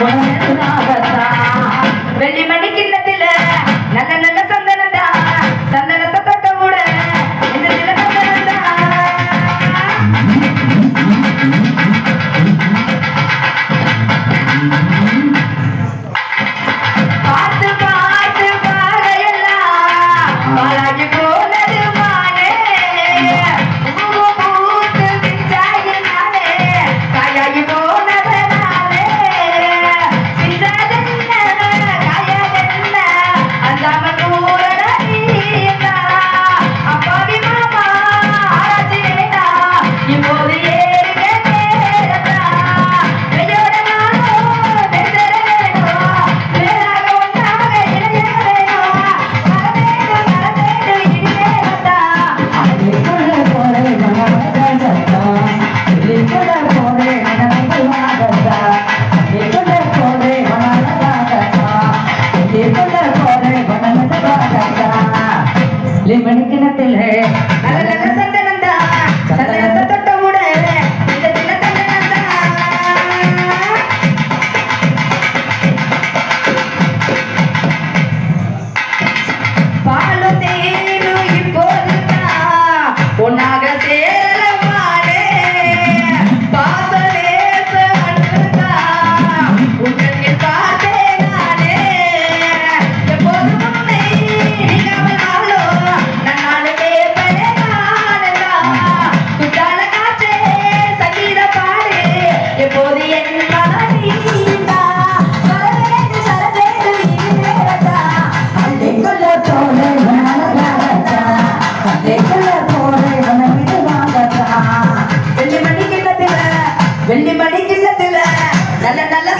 Thank you. லிமன் கிணத்துல வெள்ளி மணி கிண்ணத்துல நல்ல நல்ல